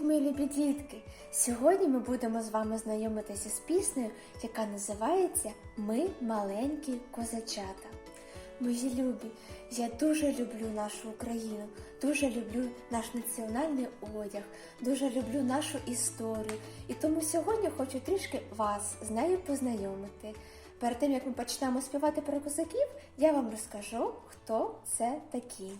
Мої любі дітки! Сьогодні ми будемо з вами знайомитися з піснею, яка називається Ми маленькі козачата. Мої любі, я дуже люблю нашу Україну, дуже люблю наш національний одяг, дуже люблю нашу історію. І тому сьогодні хочу трішки вас з нею познайомити. Перед тим як ми почнемо співати про козаків, я вам розкажу, хто це такі.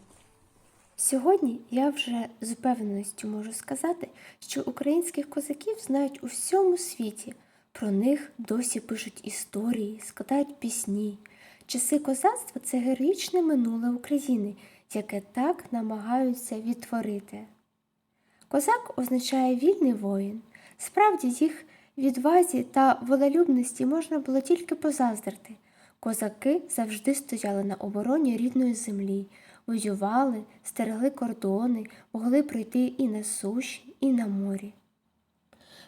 Сьогодні я вже з впевненістю можу сказати, що українських козаків знають у всьому світі. Про них досі пишуть історії, складають пісні. Часи козацтва це героїчне минуле України, яке так намагаються відтворити. Козак означає вільний воїн. Справді їх відвазі та волелюбності можна було тільки позаздрити. Козаки завжди стояли на обороні рідної землі, воювали, стерегли кордони, могли пройти і на суші, і на морі.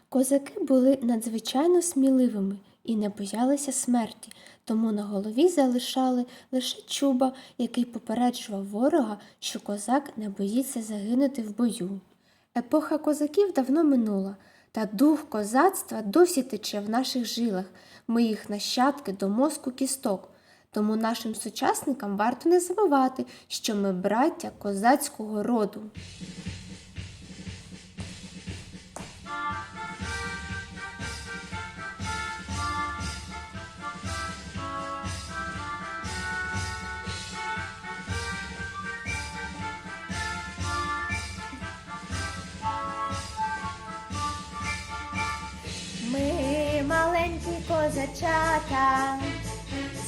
Козаки були надзвичайно сміливими і не боялися смерті, тому на голові залишали лише чуба, який попереджував ворога, що козак не боїться загинути в бою. Епоха козаків давно минула, та дух козацтва досі тече в наших жилах, ми їх нащадки до мозку кісток. Тому нашим сучасникам варто не забувати, що ми браття козацького роду. Ми маленькі козачата,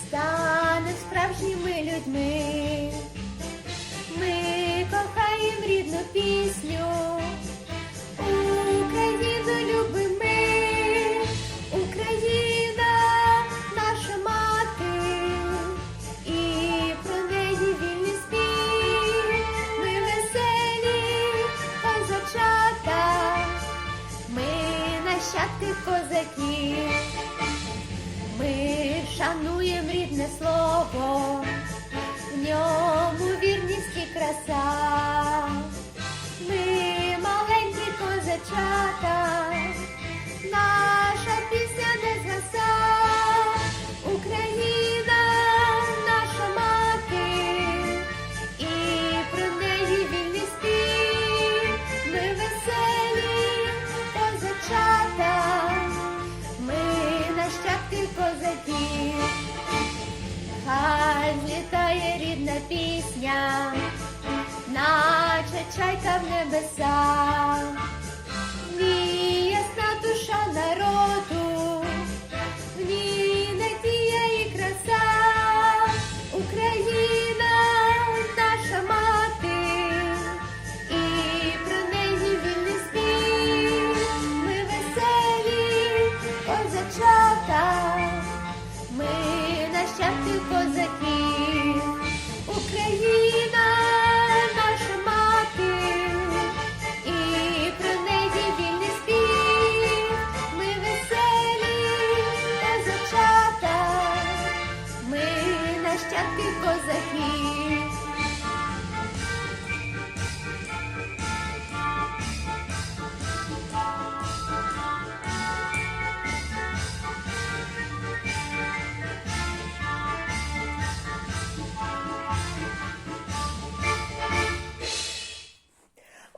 станемо справжніми людьми. Ми кохаємо рідну пісню, шануємо рідне слово, в ньому вірність і краса. Ми маленькі козачата, злітає рідна пісня, наче чайка в небеса.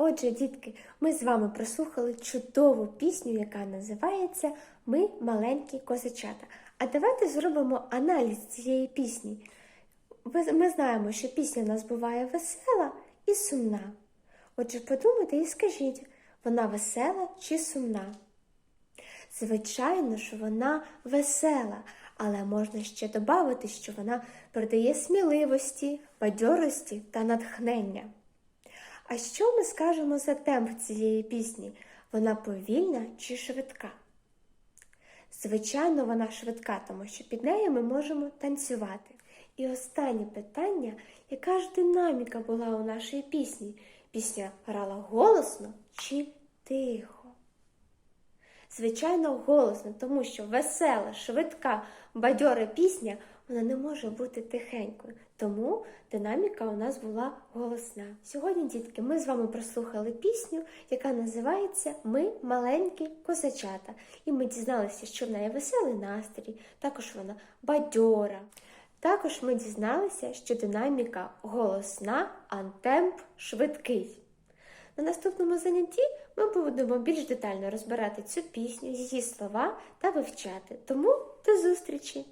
Отже, дітки, ми з вами прослухали чудову пісню, яка називається Ми маленькі козачата. А давайте зробимо аналіз цієї пісні. Ми знаємо, що пісня у нас буває весела і сумна. Отже, подумайте і скажіть, вона весела чи сумна? Звичайно, що вона весела, але можна ще додати, що вона передає сміливості, бадьорості та натхнення. А що ми скажемо за темп цієї пісні? Вона повільна чи швидка? Звичайно, вона швидка, тому що під нею ми можемо танцювати. І останнє питання, яка ж динаміка була у нашій пісні? Пісня грала голосно чи тихо? Звичайно, голосно, тому що весела, швидка, бадьора пісня вона не може бути тихенькою. Тому динаміка у нас була голосна. Сьогодні, дітки, ми з вами прослухали пісню, яка називається Ми маленькі козачата. І ми дізналися, що в неї веселий настрій, також вона бадьора. Також ми дізналися, що динаміка голосна, а темп швидкий. На наступному занятті ми будемо більш детально розбирати цю пісню, її слова та вивчати. Тому до зустрічі!